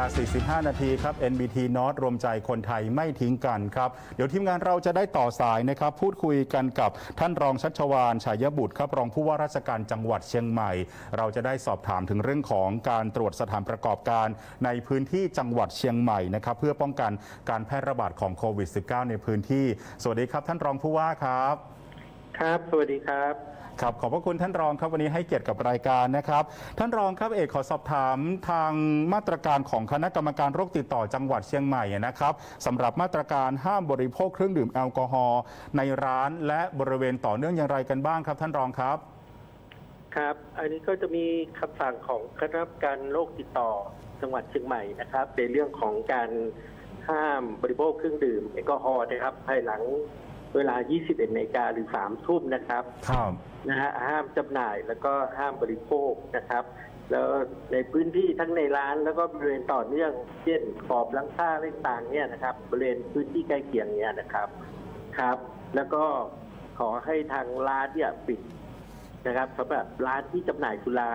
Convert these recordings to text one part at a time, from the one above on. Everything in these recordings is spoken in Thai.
า 45 นาทีครับ NBT North รวมใจคนไทยไม่ทิ้งกันครับ เดี๋ยวทีมงานเราจะได้ต่อสายนะครับ พูดคุยกันกับท่านรองชัชวานฉายบุตรครับรองผู้ว่าราชการจังหวัดเชียงใหม่ เราจะได้สอบถามถึงเรื่องของการตรวจสถานประกอบการ ในพื้นที่จังหวัดเชียงใหม่นะครับเพื่อป้องกันการแพร่ระบาดของโควิด -19 ในพื้นที่ สวัสดีครับ ท่านรองผู้ว่าครับ ครับ สวัสดีครับ ครับ ขอบพระคุณท่านรองครับวันนี้ให้เกียรติกับรายการนะครับ ท่านรองครับเอกขอสอบถามทางมาตรการของคณะกรรมการโรคติดต่อจังหวัดเชียงใหม่นะครับสำหรับมาตรการห้ามบริโภคเครื่องดื่มแอลกอฮอล์ในร้านและบริเวณต่อเนื่องอย่างไรกันบ้างครับ ท่านรองครับ ครับ อันนี้ก็จะมีคำสั่งของคณะกรรมการโรคติดต่อจังหวัดเชียงใหม่นะครับ ในเรื่องของการห้ามบริโภคเครื่องดื่มแอลกอฮอล์นะครับภายหลัง เวลา 21นาฬิกาหรือ 3 ทุ่มนะครับครับนะฮะห้ามจำหน่ายแล้วก็ห้ามบริโภคนะครับ แล้วในพื้นที่ทั้งในร้านแล้วก็บริเวณต่อเนื่อง เช่นขอบหลังคาอะไรต่างๆเนี่ยนะครับบริเวณพื้นที่ใกล้เคียงเนี่ยนะครับครับ แล้วก็ขอให้ทางร้านเนี่ยปิดนะครับสำหรับร้านที่จำหน่ายสุรา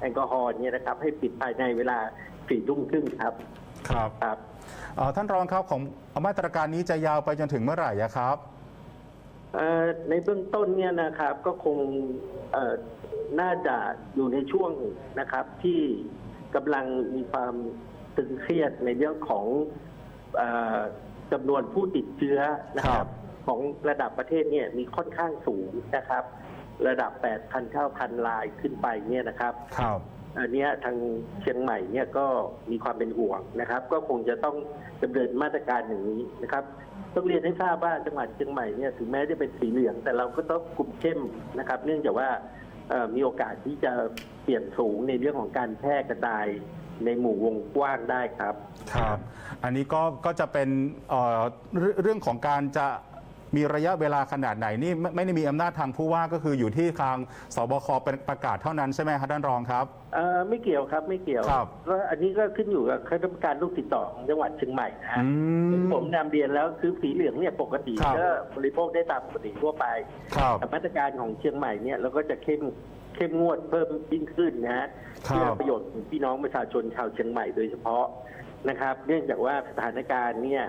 แอลกอฮอล์เนี่ยนะครับ ให้ปิดภายในเวลาสี่ทุ่มครึ่งครับครับครับเอ่อท่านรองครับของมาตรการนี้จะยาวไปจนถึงเมื่อไหร่อะครับ เอ่อในเบื้องต้นเนี่ยนะครับก็คงเอ่อน่าจะอยู่ในช่วงนะครับที่กำลังมีความตึงเครียดในเรื่องของเออจำนวนผู้ติดเชื้อนะคครัรับ บ ของระดับประเทศเนี่ยมีค่อนข้างสูงนะครับ ระดับ 8,000 9,000 รายขึ้นไปเนี่ยนะครับ ครับ อันนี้ทางเชียงใหม่เนี่ยก็มีความเป็นห่วงนะครับ ก็คงจะต้องดำเนินมาตรการอย่างนี้นะครับ ต้องเรียนให้ทราบว่าจังหวัดเชียงใหม่เนี่ยถึงแม้จะเป็นสีเหลือง แต่เราก็ต้องคุมเข้มนะครับ เนื่องจากว่ามีโอกาสที่จะเปลี่ยนสูงในเรื่องของการแพร่กระจายในหมู่วงกว้างได้ครับ ครับ อันนี้ก็ก็จะเป็นเเรื่องของการจะ มีระยะเวลาขนาดไหนนี่ไม่ไม่ได้มีอำนาจทางผู้ว่าก็คืออยู่ที่ทางสบคเป็นประกาศเท่านั้นใช่ไหมครับท่านรองครับ เอ่อไม่เกี่ยวครับไม่เกี่ยวครับก็อันนี้ก็ขึ้นอยู่กับคณะกรรมการลูกติดต่อของจังหวัดเชียงใหม่นะฮะอืม ผมนำเรียนแล้วคือสีเหลืองเนี่ยปกติครับ ก็บริโภคได้ตามปกติทั่วไป ครับ แต่มาตรการของเชียงใหม่เนี่ยเราก็จะเข้มเข้มงวดเพิ่มยิ่งขึ้นนะฮะครับ เพื่อประโยชน์ของพี่น้องประชาชนชาวเชียงใหม่โดยเฉพาะนะครับ เนื่องจากว่าสถานการณ์เนี่ย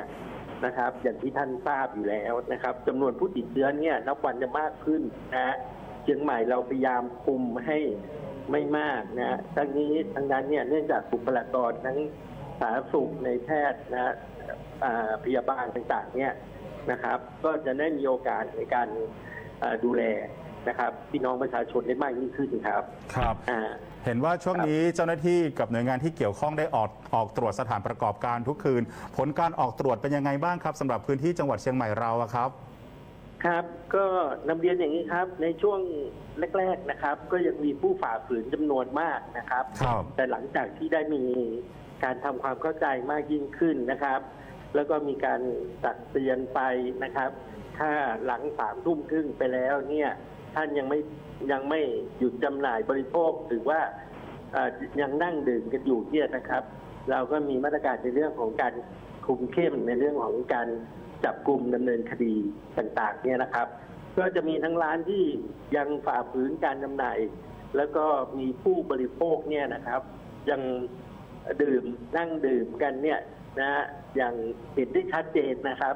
นะครับ อย่างที่ท่านทราบอยู่แล้วนะครับจำนวนผู้ติดเชื้อเนี่ยนับวันจะมากขึ้นนะเชียงใหม่เราพยายามคุมให้ไม่มากนะทั้งนี้ทั้งนั้นเนี่ยเนื่องจากบุคลากรทั้งสาธารณสุขในแพทย์นะอ่าพยาบาลต่างๆเนี่ยนะครับ ก็จะได้มีโอกาสในการดูแล นะครับพี่น้องประชาชนได้มากยิ่งขึ้นครับครับ อ่า เห็นว่าช่วงนี้เจ้าหน้าที่กับหน่วยงานที่เกี่ยวข้องได้ออกออกตรวจสถานประกอบการทุกคืน ผลการออกตรวจเป็นยังไงบ้างครับสำหรับพื้นที่จังหวัดเชียงใหม่เราอะครับ ครับก็นำเรียนอย่างนี้ครับ ในช่วงแรก ๆนะครับ ก็ยังมีผู้ฝ่าฝืนจำนวนมากนะครับ ครับ แต่หลังจากที่ได้มีการทำความเข้าใจมากยิ่งขึ้นนะครับ แล้วก็มีการตักเตือนไปนะครับ ถ้าหลังสามทุ่มครึ่งไปแล้วเนี่ย ท่านยังไม่ยังไม่หยุดจำหน่ายบริโภคหรือว่ายังนั่งดื่มกันอยู่เนี่ยนะครับ เราก็มีมาตรการในเรื่องของการคุมเข้มในเรื่องของการจับกลุ่มดำเนินคดีต่างๆเนี่ยนะครับ ก็จะมีทั้งร้านที่ยังฝ่าฝืนการจำหน่าย แล้วก็มีผู้บริโภคเนี่ยนะครับ ยังดื่มนั่งดื่มกันเนี่ยนะฮะอย่างเห็นได้ชัดเจนนะครับ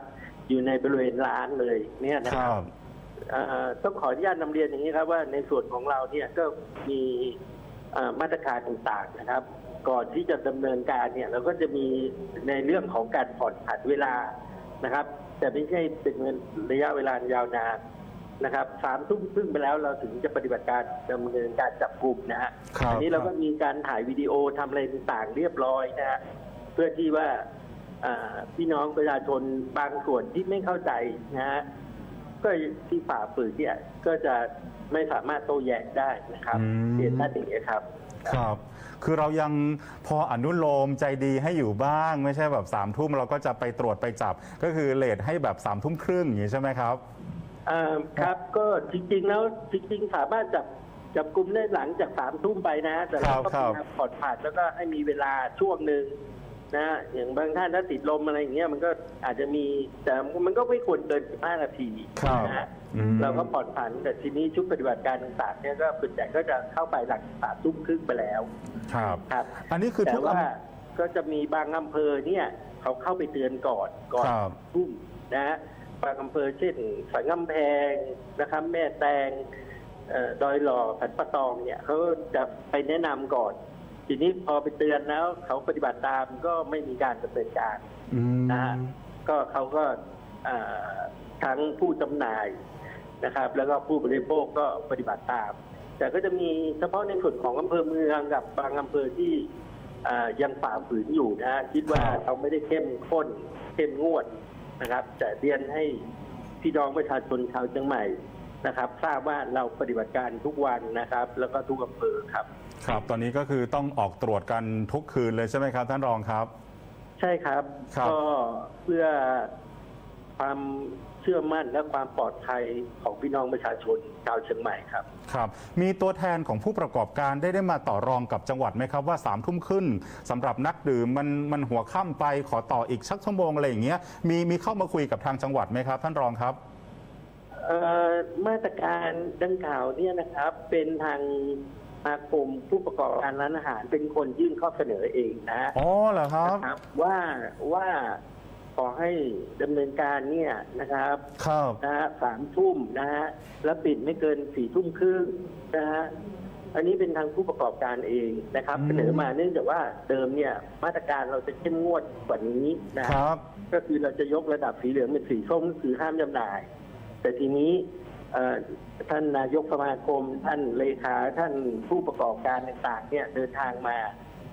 อยู่ในบริเวณร้านเลยเนี่ยนะครับ ต้องขออนุญาตนำเรียนอย่างนี้ครับว่าในส่วนของเราเนี่ยก็มีเอ่อมาตรการต่างๆนะครับ ก่อนที่จะดำเนินการเนี่ยเราก็จะมีในเรื่องของการผ่อนผันเวลานะครับ แต่ไม่ใช่เป็นระยะเวลายาวนานนะครับสามทุ่มครึ่งไปแล้วเราถึงจะปฏิบัติการดำเนินการจับกลุ่มนะฮะครับอันี้เราคก็รับมีการถ่ายวิดีโอทำอะไรต่างๆเรียบร้อยนะฮะเพื่อที่ว่าอ่าพี่น้องประชาชนบางส่วนที่ไม่เข้าใจนะฮะ ก็ที่ฝ่าฝืนเนี่ยก็จะไม่สามารถโต้แย้งได้นะครับอืมเรียนท่านอย่างนี้ยครับครับ คือเรายังพออนุโลมใจดีให้อยู่บ้าง ไม่ใช่แบบสามทุ่มเราก็จะไปตรวจไปจับ ก็คือเลทให้แบบสามทุ่มครึ่งอย่างนี้ใช่ไหมครับอ่าครับก็จริงๆแล้วจริงๆสามารถจับจับกลุ่มได้หลังจากสามทุ่มไปนะ แต่เราก็คพรับยายามผ่อนผันแล้วก็ให้มีเวลาช่วงหนึ่ง นะอย่างบางท่านถ้าติดลมอะไรอย่างเงี้ยมันก็อาจจะมีแต่มันก็ไม่ควรเกิน 15 นาทีครับนะฮะอืมเราก็ผ่อนผันแต่ทีนี้ชุดปฏิบัติการต่างๆเนี่ยก็ส่วนใหญ่ก็จะเข้าไปหลังสามทุ่มครึ่งไปแล้ว ครับครับ อันนี้คือแต่ทุกว่าอำก็จะมีบางอำเภอเนี่ยเขาเข้าไปเตือนก่อนก่อนครับทุ่มนะฮะบางอำเภอเช่นสันกำแพงนะครับ แม่แตงเอ่อดอยหล่อสันปะตองเนี่ยเขาจะไปแนะนำก่อน ทีนี้พอไปเตือนแล้ว เขาปฏิบัติตามก็ไม่มีการดำเนินการอืมนะฮะก็เขาก็เอ่อทั้งผู้จำหน่ายนะครับ แล้วก็ผู้บริโภคก็ปฏิบัติตาม แต่ก็จะมีเฉพาะในส่วนของอำเภอเมืองกับบางอำเภอที่เอ่อยังฝ่าฝืนอยู่นะฮะคิดว่าเขาไม่ได้เข้มข้นเข้มงวดนะครับ แต่เรียนให้พี่น้องประชาชนชาวเชียงใหม่นะครับ ทราบว่าเราปฏิบัติการทุกวันนะครับ แล้วก็ทุกอำเภอครับ ครับ ตอนนี้ก็คือต้องออกตรวจกันทุกคืนเลยใช่ไหมครับท่านรองครับ ใช่ครับ ครับ ก็เพื่อความเชื่อมั่นและความปลอดภัยของพี่น้องประชาชนชาวเชียงใหม่ครับ ครับ มีตัวแทนของผู้ประกอบการได้ได้มาต่อรองกับจังหวัดไหมครับว่าสามทุ่มขึ้นสำหรับนักดื่มมันมันหัวค่ำไปขอต่ออีกสักชั่วโมงอะไรอย่างเงี้ยมีมีเข้ามาคุยกับทางจังหวัดไหมครับ ท่านรองครับ เอ่อมาตรการดังกล่าวเนี่ยนะครับ เป็นทางส มาคมผู้ประกอบการร้านอาหารเป็นคนยื่นข้อเสนอเองนะอ๋อเหรอครับนะครับ ว่าว่าขอให้ดำเนินการเนี่ยนะครับครับนะฮะสามทุ่มนะฮะแล้วปิดไม่เกินสี่ทุ่มครึ่งนะฮะอันนี้เป็นทางผู้ประกอบการเองนะครับอืมเสนอมาเนื่องจากว่าเดิมเนี่ยมาตรการเราจะเข้มงวดกว่านี้นะคฮะรับ ก็คือเราจะยกระดับสีเหลืองเป็นสีส้มก็คือห้ามจำหน่าย แต่ทีนี้เอ่อ ท่านนายกสมาคม ท่านเลขาท่านผู้ประกอบการต่างๆเนี่ยเดินทางมา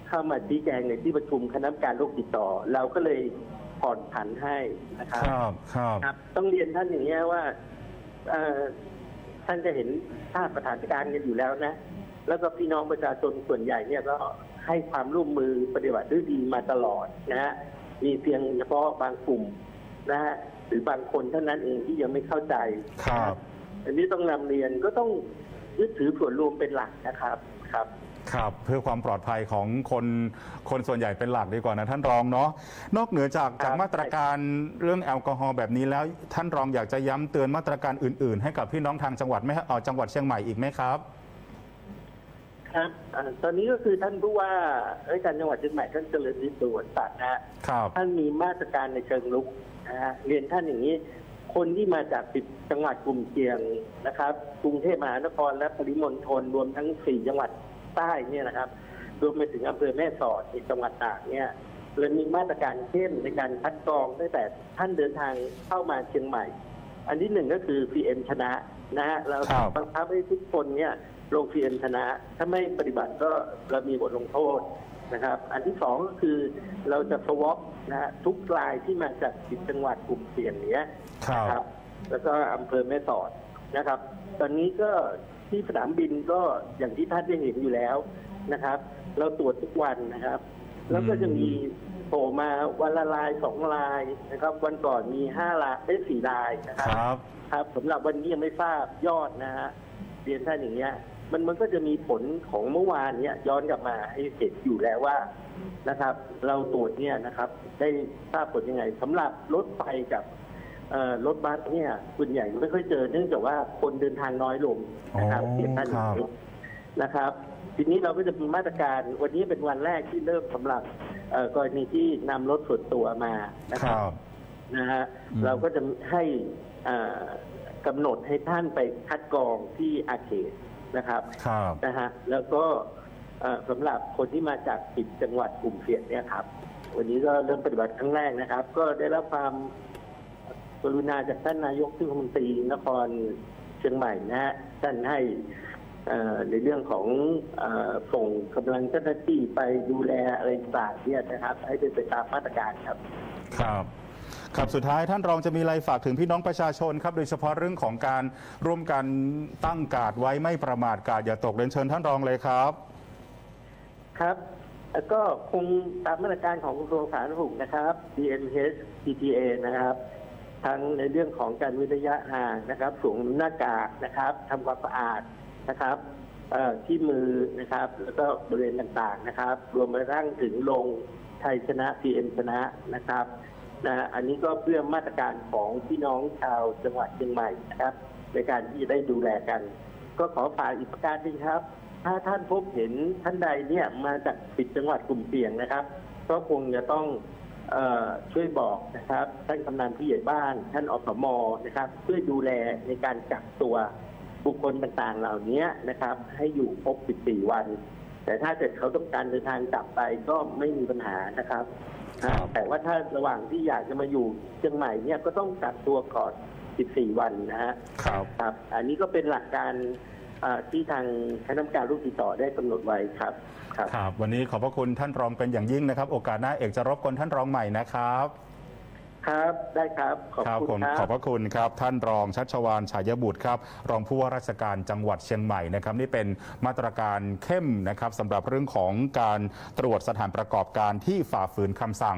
เข้ามาชี้แจงในที่ประชุมคณะกรรมการโรคติดต่อ เราก็เลยผ่อนผันให้นะครับครับครับครับ ต้องเรียนท่านอย่างนี้ยว่าเอ่อท่านจะเห็นภาพสถานการณ์กันอยู่แล้วนะ แล้วก็พี่น้องประชาชนส่วนใหญ่เนี่ยก็ให้ความร่วมมือปฏิบัติด้วยดีมาตลอดนะฮะมีเพียงเฉพาะบางกลุ่มนะฮะหรือบางคนเท่านั้นเองที่ยังไม่เข้าใจครับ อันนี้ต้องนำเรียนก็ต้องยึดถือส่วนรวมเป็นหลักนะครับครับครับเพื่อความปลอดภัยของคนคนส่วนใหญ่เป็นหลักดีกว่านะท่านรองเนาะนอกเหนือจากครับจากมาตรการเรื่องแอลกอฮอล์แบบนี้แล้วท่านรองอยากจะย้ำเตือนมาตรการอื่น ๆ ให้กับพี่น้องทางจังหวัดไหมฮะเอ่อจังหวัดเชียงใหม่อีกไหมครับ ครับอ่าตอนนี้ก็คือท่านผู้ว่าราชการจังหวัดเชียงใหม่ท่านเจริญฤทธิ์สุวรรณสัตว์นะฮะครับท่านมีมาตรการในเชิงลุกนะฮะเรียนท่านอย่างนี้ คนที่มาจากสิบจังหวัดกลุ่มเสี่ยงนะครับกรุงเทพมหานครและปริมณฑลรวมทั้งสี่จังหวัดใต้เนี่ยนะครับรวมไปถึงอำเภอแม่สอดในจังหวัดตากเนี่ยเลยมีมาตรการเข้มในการคัดกรองตั้งแต่ท่านเดินทางเข้ามาเชียงใหม่ อันที่หนึ่งก็คือ PM ชนะนะฮะเราครับบังคับให้ทุกคนเนี่ยลง PM ชนะ ถ้าไม่ปฏิบัติก็เรามีบทลงโทษ นะครับ อันที่สองก็คือเราจะสวอปนะฮะทุกรายที่มาจากสิบจังหวัดกลุ่มเสี่ยงเนี้ยครับนะครับ แล้วก็อำเภอแม่สอดนะครับ ตอนนี้ก็ที่สนามบินก็อย่างที่ท่านได้เห็นอยู่แล้วนะครับ เราตรวจทุกวันนะครับ แล้วก็จะมีโผล่มาวันละลายสองลายนะครับ วันก่อนมีห้าลายได้สี่ลายนะคครับรับ ครับสำหรับวันนี้ยังไม่ทราบยอดนะฮะเรียนท่านอย่างเงี้ย มันมันก็จะมีผลของเมื่อวานเนี้ยย้อนกลับมาให้เห็นอยู่แล้วว่านะครับ เราตรวจเนี่ยนะครับ ได้ทราบผลยังไงสำหรับรถไฟกับเอ่อรถบัสเนี่ยส่วนใหญ่ไม่ค่อยเจอ เนื่องจากว่าคนเดินทางน้อยลงนะครับอ๋อเรียนท่านอย่างนี้นะครับ ทีนี้เราก็จะมีมาตรการวันนี้เป็นวันแรกที่เริ่มสำหรับเอ่อกรณีที่นำรถส่วนตัวมานะคครับรับนะฮะอืมเราก็จะให้อ่ากำหนดให้ท่านไปคัดกรองที่อาเขต นะครับครับนะฮะแล้วก็เอ่อสำหรับคนที่มาจากสิบจังหวัดกลุ่มเสี่ยงเนี่ยครับ วันนี้ก็เริ่มปฏิบัติครั้งแรกนะครับ ก็ได้รับความกรุณาจากท่านนายกเทศมนตรีนครเชียงใหม่นะฮะท่านให้เอ่อในเรื่องของเออส่งกำลังเจ้าหน้าที่ไปดูแลอะไรต่างๆเนี่ยนะครับ ให้เป็นไปตามมาตรการครับ ครับ ครับสุดท้ายท่านรองจะมีอะไรฝากถึงพี่น้องประชาชนครับ โดยเฉพาะเรื่องของการร่วมกันตั้งกาดไว้ไม่ประมาทกาดอย่าตกเรียนเชิญท่านรองเลยครับ ครับแล้วก็คงตามมาตรการของกระทรวงสาธารณสุขนะครับ DMH PTA นะครับทั้งในเรื่องของการวิระยะห่างนะครับสวมหน้ากากนะครับทำความสะอาดนะครับที่มือนะครับ แล้วก็บริเวณต่างๆนะครับ รวมไปทั้งถึงลงไทยชนะ PM ชนะนะครับ นะอันนี้ก็เพื่อมาตรการของพี่น้องชาวจังหวัดเชียงใหม่นะครับ ในการที่จะได้ดูแลกัน ก็ขอฝากอีกประการหนึงครับ ถ้าท่านพบเห็นท่านใดเนี่ยมาจากปิดจังหวัดกลุ่มเสี่ยงนะครับ ก็คงจะต้องช่วยบอกนะครับท่านกำนันผู้ใหญ่บ้าน ท่านอสมนะครับช่วยดูแลในการกักตัวบุคคลต่างๆเหล่านี้นะครับ ให้อยู่ครบ 14 วัน แต่ถ้าเกิดเขาต้องการเดินทางกลับไปก็ไม่มีปัญหานะครับ ครับแต่ว่าถ้าระหว่างที่อยากจะมาอยู่เชียงใหม่เนี่ยก็ต้องกักตัวก่อน 14 วันนะฮะครับครับ อันนี้ก็เป็นหลักการอ่าที่ทางคณะกรรมการลูกติดต่อได้กำหนดไว้ครับครับครับ วันนี้ขอบพระคุณท่านรองเป็นอย่างยิ่งนะครับ โอกาสหน้าเอกจะรบกวนท่านรองใหม่นะครับ ครับได้ครับ ขอบครับคุผณมครัขอบบ พระคุณครับ ท่านรองชัชวานฉายบุตรครับ รองผู้ว่าราชการจังหวัดเชียงใหม่นะครับ นี่เป็นมาตรการเข้มนะครับสำหรับเรื่องของการตรวจสถานประกอบการที่ฝ่าฝืนคำสั่ง